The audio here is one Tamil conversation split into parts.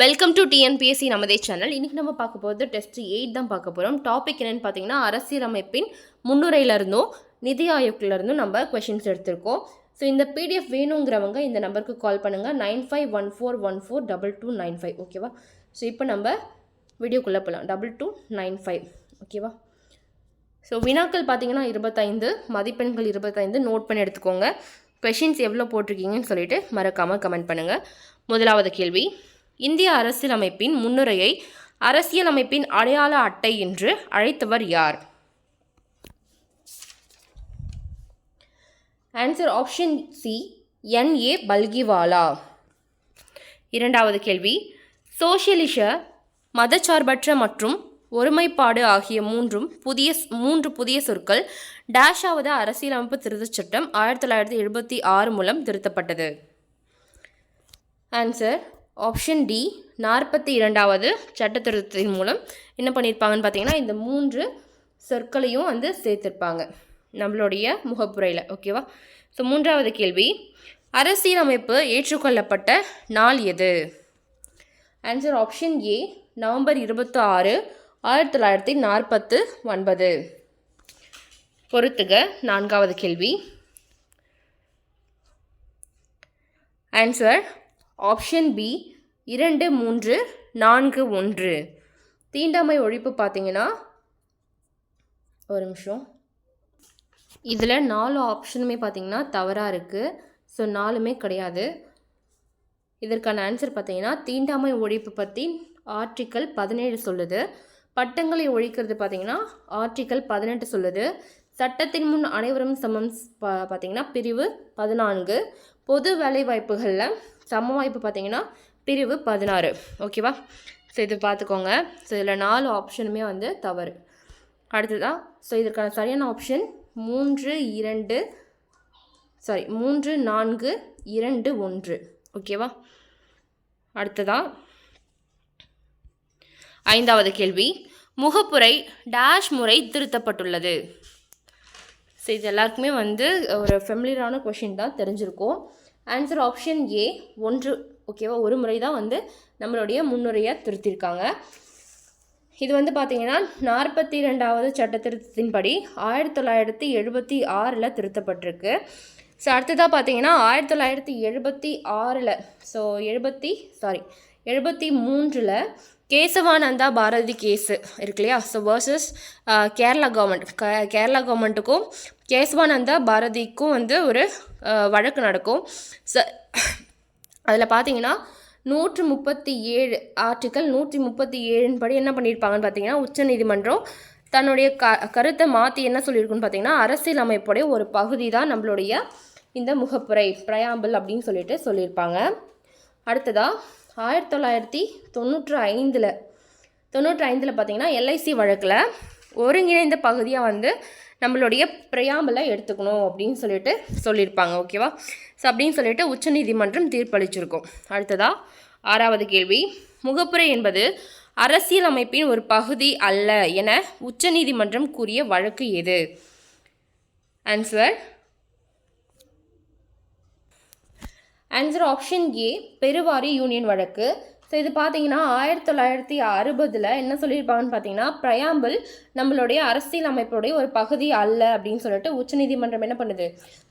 Welcome to TNPSC Namathe channel இன்றைக்கி நம்ம பார்க்க போகிறது டெஸ்ட் எயிட் தான் பார்க்க போகிறோம் டாபிக் என்னென்னு பார்த்தீங்கன்னா அரசியலமைப்பின் முன்னுரையிலிருந்தும் நிதி ஆயோக்கிலிருந்தும் நம்ம கொஷின்ஸ் எடுத்திருக்கோம். ஸோ இந்த பிடிஎஃப் வேணுங்கிறவங்க இந்த நம்பருக்கு கால் பண்ணுங்கள் nine five one four one four double two nine five ஓகேவா ஸோ இப்போ நம்ம வீடியோக்குள்ளே போகலாம் டபுள் டூ நைன் ஃபைவ் ஓகேவா ஸோ வினாக்கள் பார்த்தீங்கன்னா இருபத்தைந்து மதிப்பெண்கள் இருபத்தைந்து. நோட் பண்ணி எடுத்துக்கோங்க. கொஷின்ஸ் எவ்வளோ போட்டிருக்கீங்கன்னு சொல்லிட்டு மறக்காமல் கமெண்ட் பண்ணுங்கள் முதலாவது கேள்வி. இந்திய அரசியலமைப்பின் முன்னுரையை அரசியலமைப்பின் அடையாள அட்டை என்று அழைத்தவர் யார்? Answer option C N A Palkhivala இரண்டாவது கேள்வி. சோஷியலிச மதச்சார்பற்ற மற்றும் ஒருமைப்பாடு ஆகிய மூன்றும் புதிய மூன்று புதிய சொற்கள் டேஷாவது அரசியலமைப்பு திருத்தச் சட்டம் ஆயிரத்தி தொள்ளாயிரத்தி எழுபத்தி ஆறு மூலம் திருத்தப்பட்டது. ஆன்சர் ஆப்ஷன் டி நாற்பத்தி இரண்டாவது சட்ட திருத்தத்தின் மூலம் என்ன பண்ணியிருப்பாங்கன்னு பார்த்தீங்கன்னா இந்த மூன்று சொற்களையும் வந்து சேர்த்துருப்பாங்க நம்மளுடைய முகப்புரையில் ஓகேவா ஸோ மூன்றாவது கேள்வி அரசியலமைப்பு ஏற்றுக்கொள்ளப்பட்ட நாள் எது? ஆன்சர் ஆப்ஷன் ஏ நவம்பர் இருபத்தி ஆறு ஆயிரத்தி தொள்ளாயிரத்தி நாற்பத்து ஒன்பது. பொறுத்துக நான்காவது கேள்வி. ஆன்சர் ஆப்ஷன் பி இரண்டு மூன்று நான்கு ஒன்று. தீண்டாமை ஒழிப்பு பார்த்தீங்கன்னா ஒரு நிமிஷம். இதில் நாலு ஆப்ஷனுமே பார்த்தீங்கன்னா தவறாக இருக்குது ஸோ நாலுமே கிடையாது. இதற்கான ஆன்சர் பார்த்தீங்கன்னா தீண்டாமை ஒழிப்பு பற்றி ஆர்டிக்கல் பதினேழு சொல்லுது. பட்டங்களை ஒழிக்கிறது பார்த்தீங்கன்னா ஆர்டிக்கல் பதினெட்டு சொல்லுது. சட்டத்தின் முன் அனைவரும் சமம் பா பார்த்தீங்கன்னா பிரிவு பதினான்கு. பொது வேலைவாய்ப்புகளில் சம வாய்ப்பு பார்த்தீங்கன்னா பிரிவு பதினாறு. ஓகேவா ஸோ இது பார்த்துக்கோங்க ஸோ இதில் நாலு ஆப்ஷனுமே வந்து தவறு. அடுத்ததாக ஸோ இதற்கான சரியான ஆப்ஷன் மூன்று இரண்டு சாரி மூன்று நான்கு இரண்டு ஒன்று. ஓகேவா அடுத்ததா ஐந்தாவது கேள்வி. முகப்புரை டேஷ் முறை திருத்தப்பட்டுள்ளது. ஸோ இது எல்லாருக்குமே வந்து ஒரு ஃபெமிலியரான கொஷின் தான் தெரிஞ்சிருக்கும். ஆன்சர் ஆப்ஷன் ஏ ஒன்று. ஓகேவா ஒரு முறை தான் வந்து நம்மளுடைய முன்னுரையை திருத்திருக்காங்க. இது வந்து பார்த்திங்கன்னா நாற்பத்தி ரெண்டாவது சட்ட திருத்தத்தின்படி ஆயிரத்தி தொள்ளாயிரத்தி எழுபத்தி ஆறில் திருத்தப்பட்டிருக்கு. ஸோ அடுத்ததாக பார்த்தீங்கன்னா ஆயிரத்தி தொள்ளாயிரத்தி எழுபத்தி ஆறில் ஸோ எழுபத்தி சாரி எழுபத்தி மூன்றில் கேசவானந்தா பாரதி கேஸு இருக்கு இல்லையா? So versus uh, Kerala government க கேரளா கவர்மெண்ட்டுக்கும் கேசவானந்தா பாரதிக்கும் வந்து ஒரு வழக்கு நடக்கும். ச அதில் பார்த்தீங்கன்னா நூற்று முப்பத்தி ஏழு ஆர்டிக்கல் நூற்றி முப்பத்தி ஏழின் படி என்ன பண்ணியிருப்பாங்கன்னு பார்த்தீங்கன்னா உச்சநீதிமன்றம் தன்னுடைய க கருத்தை மாற்றி என்ன சொல்லியிருக்குன்னு பார்த்தீங்கன்னா அரசியல் அமைப்புடைய ஒரு பகுதி தான் நம்மளுடைய இந்த முகப்புரை பிரயாம்பிள் அப்படின்னு சொல்லிட்டு சொல்லியிருப்பாங்க அடுத்ததாக ஆயிரத்தி தொள்ளாயிரத்தி தொண்ணூற்று ஐந்தில் தொண்ணூற்றி ஐந்தில் பார்த்தீங்கன்னா எல்ஐசி வழக்கில் ஒருங்கிணைந்த பகுதியாக வந்து நம்மளுடைய பிரயாம்பிளை எடுத்துக்கணும் அப்படின்னு சொல்லிட்டு சொல்லியிருப்பாங்க ஓகேவா? ஸோ அப்படின்னு சொல்லிட்டு உச்சநீதிமன்றம் தீர்ப்பளிச்சிருக்கும். அடுத்ததா ஆறாவது கேள்வி. முகப்புரை என்பது அரசியல் அமைப்பின் ஒரு பகுதி அல்ல என உச்சநீதிமன்றம் கூறிய வழக்கு எது? Answer answer option A Berubari union வழக்கு. ஸோ இது பார்த்தீங்கன்னா ஆயிரத்தி தொள்ளாயிரத்தி அறுபதில் என்ன சொல்லியிருப்பாங்கன்னு பார்த்தீங்கன்னா பிரயாம்பிள் நம்மளுடைய அரசியல் அமைப்புடைய ஒரு பகுதி அல்ல அப்படின்னு சொல்லிட்டு உச்சநீதிமன்றம் என்ன பண்ணுது?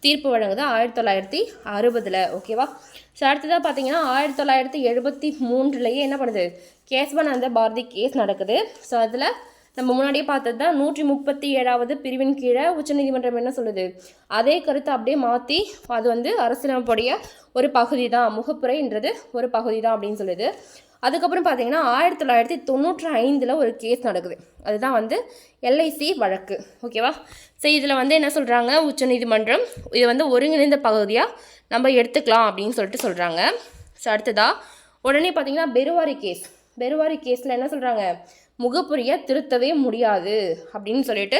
தீர்ப்பு வழங்குது ஆயிரத்தி தொள்ளாயிரத்தி அறுபதில் ஓகேவா ஸோ அடுத்ததாக பார்த்தீங்கன்னா ஆயிரத்தி தொள்ளாயிரத்தி எழுபத்தி மூன்றுலேயே என்ன பண்ணுது? கேசவானந்த பாரதி கேஸ் நடக்குது. ஸோ அதில் நம்ம முன்னாடியே பார்த்தது தான் நூற்றி முப்பத்தி ஏழாவது பிரிவின் கீழே உச்சநீதிமன்றம் என்ன சொல்லுது? அதே கருத்தை அப்படியே மாற்றி அது வந்து அரசியலமைப்புடைய ஒரு பகுதி தான் முகப்புரைன்றது ஒரு பகுதி தான் அப்படின்னு சொல்லுது. அதுக்கப்புறம் பார்த்தீங்கன்னா ஆயிரத்தி தொள்ளாயிரத்தி தொண்ணூற்றி ஐந்தில் ஒரு கேஸ் நடக்குது. அதுதான் வந்து எல்ஐசி வழக்கு. ஓகேவா ஸோ இதில் வந்து என்ன சொல்கிறாங்க உச்சநீதிமன்றம் இது வந்து ஒருங்கிணைந்த பகுதியாக நம்ம எடுத்துக்கலாம் அப்படின்னு சொல்லிட்டு சொல்கிறாங்க ஸோ அடுத்ததாக உடனே பார்த்தீங்கன்னா பெருவாரி கேஸ் பெருவாரி கேஸில் என்ன சொல்கிறாங்க முகப்புரியை திருத்தவே முடியாது அப்படின்னு சொல்லிட்டு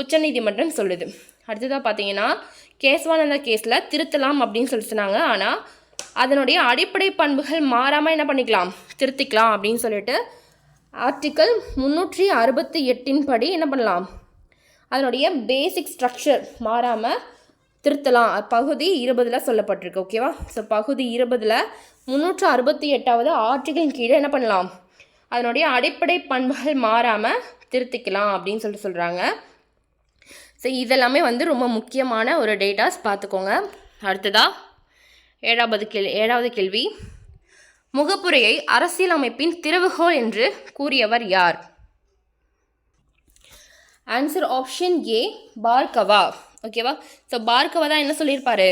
உச்சநீதிமன்றம் சொல்லுது. அடுத்ததாக பார்த்தீங்கன்னா கேசவானந்த கேஸில் திருத்தலாம் அப்படின்னு சொல்லி சொன்னாங்க ஆனால் அதனுடைய அடிப்படை பண்புகள் மாறாமல் என்ன பண்ணிக்கலாம்? திருத்திக்கலாம் அப்படின்னு சொல்லிட்டு ஆர்டிக்கல் முந்நூற்றி அறுபத்தி எட்டின் படி என்ன பண்ணலாம்? அதனுடைய பேசிக் ஸ்ட்ரக்சர் மாறாமல் திருத்தலாம். பகுதி இருபதில் சொல்லப்பட்டிருக்கு ஓகேவா ஸோ பகுதி இருபதில் முந்நூற்று அறுபத்தி எட்டாவது ஆர்டிகளின் கீழே என்ன பண்ணலாம்? அதனுடைய அடிப்படை பண்புகள் மாறாமல் திருத்திக்கலாம் அப்படின்னு சொல்லிட்டு சொல்கிறாங்க ஸோ இதெல்லாமே வந்து ரொம்ப முக்கியமான ஒரு டேட்டாஸ் பார்த்துக்கோங்க. அடுத்ததா ஏழாவது கேள்வி ஏழாவது கேள்வி. முகப்புரையை அரசியலமைப்பின் திறவுகோல் என்று கூறியவர் யார்? Answer option A Bhargava. ஓகேவா ஸோ பார்கவா தான் என்ன சொல்லியிருப்பாரு?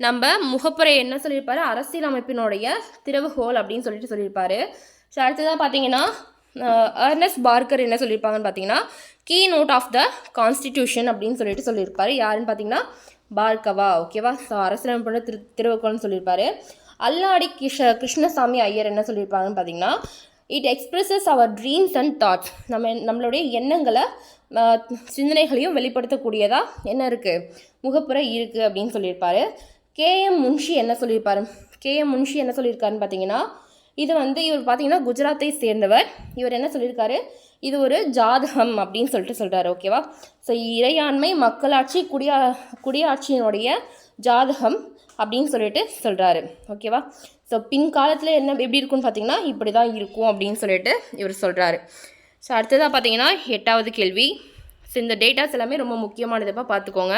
நம்ம முகப்புரை என்ன சொல்லியிருப்பாரு? அரசியலமைப்பினுடைய திறவுகோல் அப்படின்னு சொல்லிட்டு சொல்லியிருப்பாரு. ஸோ அடுத்ததாக பார்த்தீங்கன்னா அர்னஸ் பார்க்கர் என்ன சொல்லியிருப்பாங்கன்னு பார்த்தீங்கன்னா key note of the constitution அப்படின்னு சொல்லிட்டு சொல்லியிருப்பாரு யாருன்னு பார்த்தீங்கன்னா பார்கவா ஓகேவா ஸோ அரசியலமைப்போட திரு திருவக்கோள்னு சொல்லியிருப்பாரு அல்லாடி கிஷ கிருஷ்ணசாமி ஐயர் என்ன சொல்லியிருப்பாங்கன்னு பார்த்தீங்கன்னா it expresses our dreams and thoughts நம்ம நம்மளுடைய எண்ணங்களை சிந்தனைகளையும் வெளிப்படுத்தக்கூடியதாக என்ன இருக்குது முகப்புற இருக்குது அப்படின்னு சொல்லியிருப்பாரு கேஎம் முன்ஷி என்ன சொல்லியிருப்பாரு கேஎம் முன்ஷி என்ன சொல்லியிருக்காருன்னு பார்த்தீங்கன்னா இது வந்து இவர் பார்த்தீங்கன்னா குஜராத்தை சேர்ந்தவர். இவர் என்ன சொல்லியிருக்காரு? இது ஒரு ஜாதகம் அப்படின்னு சொல்லிட்டு சொல்கிறாரு ஓகேவா ஸோ இறையாண்மை மக்களாட்சி குடியா குடியாட்சியினுடைய ஜாதகம் அப்படின்னு சொல்லிட்டு சொல்கிறாரு ஓகேவா ஸோ பின்காலத்தில் என்ன எப்படி இருக்கும்னு பார்த்தீங்கன்னா இப்படி தான் இருக்கும் அப்படின்னு சொல்லிட்டு இவர் சொல்கிறாரு ஸோ அடுத்ததாக பார்த்தீங்கன்னா எட்டாவது கேள்வி. ஸோ இந்த டேட்டாஸ் எல்லாமே ரொம்ப முக்கியமானதுப்பா பார்த்துக்கோங்க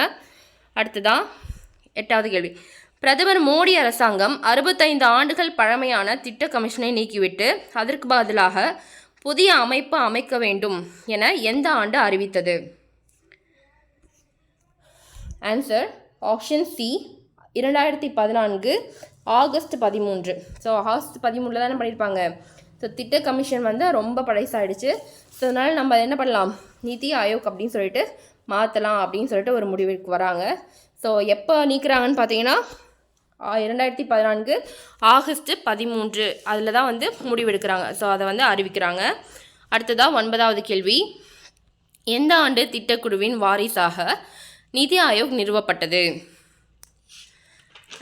அடுத்ததான் எட்டாவது கேள்வி. பிரதமர் மோடி அரசாங்கம் அறுபத்தைந்து ஆண்டுகள் பழமையான திட்ட கமிஷனை நீக்கிவிட்டு அதற்கு பதிலாக புதிய அமைப்பு அமைக்க வேண்டும் என எந்த ஆண்டு அறிவித்தது? ஆன்சர் ஆப்ஷன் சி இரண்டாயிரத்தி பதினான்கு ஆகஸ்ட் பதிமூன்று. ஸோ ஆகஸ்ட் பதிமூணில் தானே பண்ணியிருப்பாங்க. ஸோ திட்ட கமிஷன் வந்து ரொம்ப பழைசாயிடுச்சு. ஸோ அதனால் நம்ம என்ன பண்ணலாம்? நிதி ஆயோக் அப்படின்னு சொல்லிட்டு மாற்றலாம் அப்படின்னு சொல்லிட்டு ஒரு முடிவுக்கு வராங்க. ஸோ எப்போ நீக்கிறாங்கன்னு பார்த்தீங்கன்னா இரண்டாயிரத்தி பதினான்கு ஆகஸ்ட் பதிமூன்று. அதில் தான் வந்து முடிவெடுக்கிறாங்க. ஸோ அதை வந்து அறிவிக்கிறாங்க. அடுத்ததாக ஒன்பதாவது கேள்வி. எந்த ஆண்டு திட்டக்குழுவின் வாரிசாக நிதி ஆயோக் நிறுவப்பட்டது?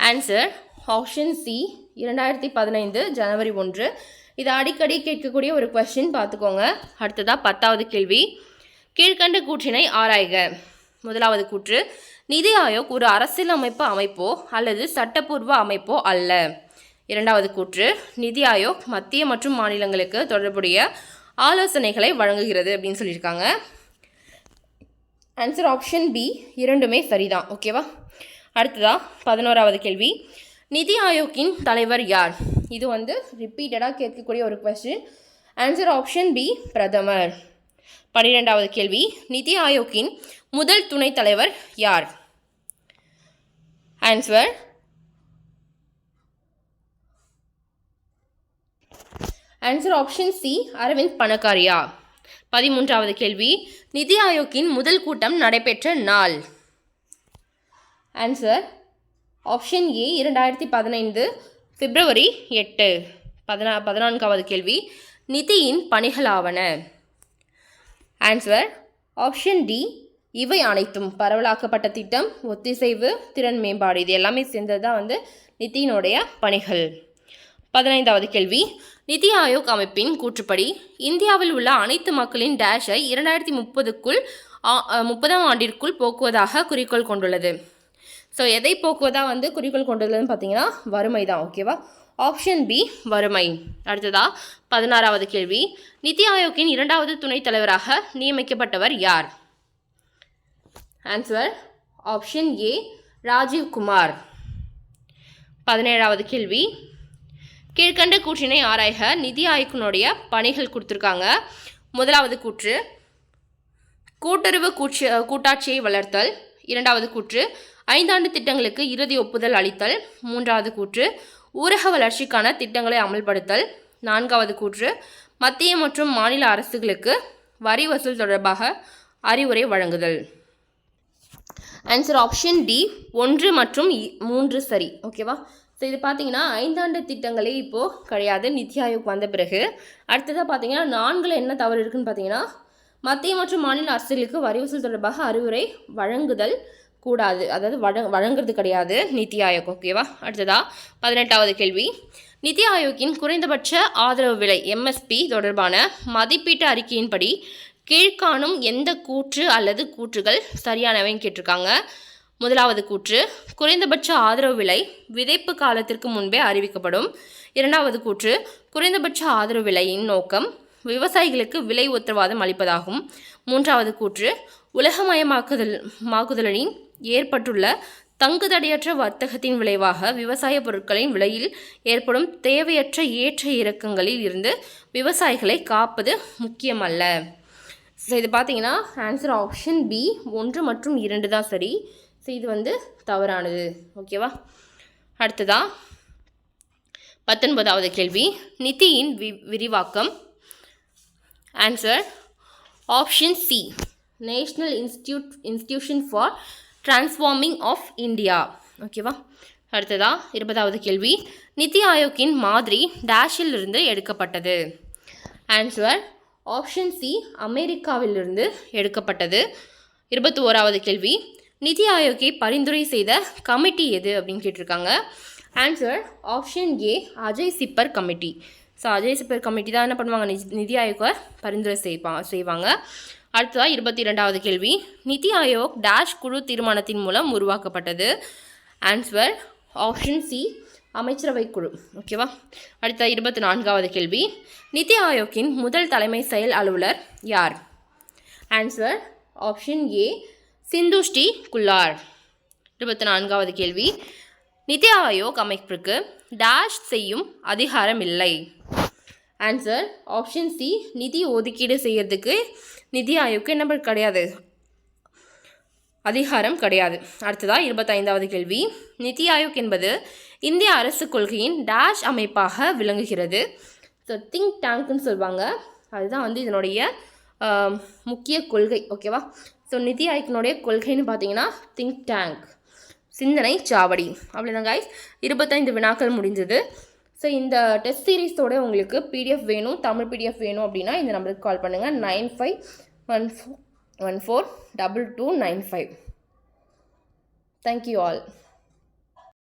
ஆன்சர் ஆப்ஷன் சி இரண்டாயிரத்தி பதினைந்து ஜனவரி ஒன்று. இது அடிக்கடி கேட்கக்கூடிய ஒரு கொஸ்டின் பார்த்துக்கோங்க. அடுத்ததாக பத்தாவது கேள்வி. கீழ்கண்ட கூற்றினை ஆராய்க. முதலாவது கூற்று. நிதி ஆயோக் ஒரு அரசியலமைப்பு அமைப்போ அல்லது சட்டப்பூர்வ அமைப்போ அல்ல. இரண்டாவது கூற்று. நிதி ஆயோக் மத்திய மற்றும் மாநிலங்களுக்கு தொடர்புடைய ஆலோசனைகளை வழங்குகிறது அப்படின்னு சொல்லியிருக்காங்க. ஆன்சர் ஆப்ஷன் பி இரண்டுமே சரிதான். ஓகேவா அடுத்ததா பதினோராவது கேள்வி. நிதி ஆயோக்கின் தலைவர் யார்? இது வந்து ரிப்பீட்டடாக கேட்கக்கூடிய ஒரு கொஸ்டின் ஆன்சர் ஆப்ஷன் பி பிரதமர். பன்னிரெண்டாவது கேள்வி. நிதி ஆயோக்கின் முதல் துணைத் தலைவர் யார்? Answer answer option C Arvind Panagariya பதிமூன்றாவது கேள்வி. நிதி ஆயோக்கின் முதல் கூட்டம் நடைபெற்ற நாள். ஆன்சர் ஆப்ஷன் ஏ இரண்டாயிரத்தி பதினைந்து பிப்ரவரி எட்டு. பதினா பதினான்காவது கேள்வி. நிதியின் பணிகளாவன. ஆன்சர் ஆப்ஷன் டி இவை அனைத்தும் பரவலாக்கப்பட்ட திட்டம் ஒத்திசைவு திறன் மேம்பாடு. இது எல்லாமே சேர்ந்தது தான் வந்து நிதியினுடைய பணிகள். பதினைந்தாவது கேள்வி. நிதி ஆயோக் அமைப்பின் கூற்றுப்படி இந்தியாவில் உள்ள அனைத்து மக்களின் டேஷை இரண்டாயிரத்தி முப்பதுக்குள் முப்பதாம் ஆண்டிற்குள் போக்குவதாக குறிக்கோள் கொண்டுள்ளது. ஸோ எதை போக்குவதாக வந்து குறிக்கோள் கொண்டுள்ளதுன்னு பார்த்தீங்கன்னா வறுமை தான் ஓகேவா ஆப்ஷன் பி வறுமை. அடுத்ததா பதினாறாவது கேள்வி. நிதி ஆயோக்கின் இரண்டாவது துணைத் தலைவராக நியமிக்கப்பட்டவர் யார்? Answer option A Rajiv Kumar. பதினேழாவது கேள்வி. கீழ்கண்ட கூற்றினை ஆராய்க. நிதி ஆயோக்கினுடைய பணிகள் கொடுத்துருக்காங்க. முதலாவது கூற்று. கூட்டுறவு கூட்சி கூட்டாட்சியை வளர்த்தல். இரண்டாவது கூற்று. ஐந்தாண்டு திட்டங்களுக்கு இறுதி ஒப்புதல் அளித்தல். மூன்றாவது கூற்று. ஊரக வளர்ச்சிக்கான திட்டங்களை அமல்படுத்தல் நான்காவது கூற்று மத்திய மற்றும் மாநில அரசுகளுக்கு வரி வசூல் தொடர்பாக அறிவுரை வழங்குதல். ஆன்சர் ஆப்ஷன் டி ஒன்று மற்றும் இ- மூன்று சரி. ஓகேவா ஸோ இது பார்த்தீங்கன்னா ஐந்தாண்டு திட்டங்களே இப்போது கிடையாது. நித்தி ஆயோக் வந்த பிறகு. அடுத்ததாக பார்த்தீங்கன்னா நான்கில் என்ன தவறு இருக்குன்னு பார்த்தீங்கன்னா மத்திய மற்றும் மாநில அரசுகளுக்கு வரி வசூல் தொடர்பாக அறிவுரை வழங்குதல் கூடாது. அதாவது வழ வழங்குறது கிடையாது. நித்தி ஆயோக் ஓகேவா அடுத்ததா பதினெட்டாவது கேள்வி. நிதி ஆயோக்கின் குறைந்தபட்ச ஆதரவு விலை எம்எஸ்பி தொடர்பான மதிப்பீட்டு அறிக்கையின்படி கீழ்காணும் எந்த கூற்று அல்லது கூற்றுகள் சரியானவைன்னு கேட்டிருக்காங்க. முதலாவது கூற்று குறைந்தபட்ச ஆதரவு விலை விதைப்பு காலத்திற்கு முன்பே அறிவிக்கப்படும். இரண்டாவது கூற்று குறைந்தபட்ச ஆதரவு விலையின் நோக்கம் விவசாயிகளுக்கு விலை உத்தரவாதம் அளிப்பதாகும். மூன்றாவது கூற்று உலகமயமாக்குதல் மாக்குதலின் ஏற்பட்டுள்ள தங்குதடையற்ற வர்த்தகத்தின் விளைவாக விவசாய பொருட்களின் விலையில் ஏற்படும் தேவையற்ற ஏற்ற இறக்கங்களில் இருந்து விவசாயிகளை காப்பது முக்கியமல்ல. ஸோ இது பார்த்தீங்கன்னா ஆன்சர் ஆப்ஷன் பி ஒன்று மற்றும் இரண்டு தான் சரி. ஸோ இது வந்து தவறானது. ஓகேவா அடுத்ததா பத்தொன்பதாவது கேள்வி. நிதியின் வி விரிவாக்கம். Answer option C national institute institution for transforming of India ஓகேவா அடுத்ததா இருபதாவது கேள்வி. நிதி ஆயோக்கின் மாதிரி டேஷிலிருந்து எடுக்கப்பட்டது. ஆன்சர் ஆப்ஷன் சி அமெரிக்காவிலிருந்து எடுக்கப்பட்டது. இருபத்தி ஓராவது கேள்வி. நிதி ஆயோக்கை பரிந்துரை செய்த கமிட்டி எது அப்படின்னு கேட்டிருக்காங்க. Answer option A Ajay சிப்பர் committee so Ajay சிப்பர் committee தான் என்ன பண்ணுவாங்க? நிதி நிதி ஆயோக்கை பரிந்துரை செய்வாங்க செய்வாங்க. அடுத்ததாக இருபத்தி ரெண்டாவது கேள்வி. நிதி ஆயோக் டேஷ் குழு தீர்மானத்தின் மூலம் உருவாக்கப்பட்டது. ஆன்சர் ஆப்ஷன் சி அமைச்சரவை குழு. ஓகேவா அடுத்த இருபத்தி நான்காவது கேள்வி. நிதி ஆயோக்கின் முதல் தலைமை செயல் அலுவலர் யார்? Answer option A Sindhu Shree Khullar. இருபத்தி நான்காவது கேள்வி. நிதி ஆயோக் அமைப்பிற்கு டேஷ் செய்யும் அதிகாரம் இல்லை ஆன்சர் ஆப்ஷன் சி நிதி ஒதுக்கீடு செய்யறதுக்கு நிதி ஆயோக்கு என்ன கிடையாது? அதிகாரம் கிடையாது. அடுத்ததாக இருபத்தைந்தாவது கேள்வி. நிதி ஆயோக் என்பது இந்திய அரசு கொள்கையின் டேஷ் அமைப்பாக விளங்குகிறது. ஸோ திங்க் டேங்க்னு சொல்லுவாங்க அதுதான் வந்து இதனுடைய முக்கிய கொள்கை. ஓகேவா ஸோ நிதி ஆயோக்கினுடைய கொள்கைன்னு பார்த்தீங்கன்னா திங்க் டேங்க் சிந்தனை சாவடி. அவ்வளோதான் கைஸ் இருபத்தைந்து வினாக்கள் முடிஞ்சது ஸோ இந்த டெஸ்ட் சீரீஸோட உங்களுக்கு பிடிஎஃப் வேணும் தமிழ் பிடிஎஃப் வேணும் அப்படின்னா இந்த நம்பருக்கு கால் பண்ணுங்கள் nine five one four one four double two nine five. Thank you all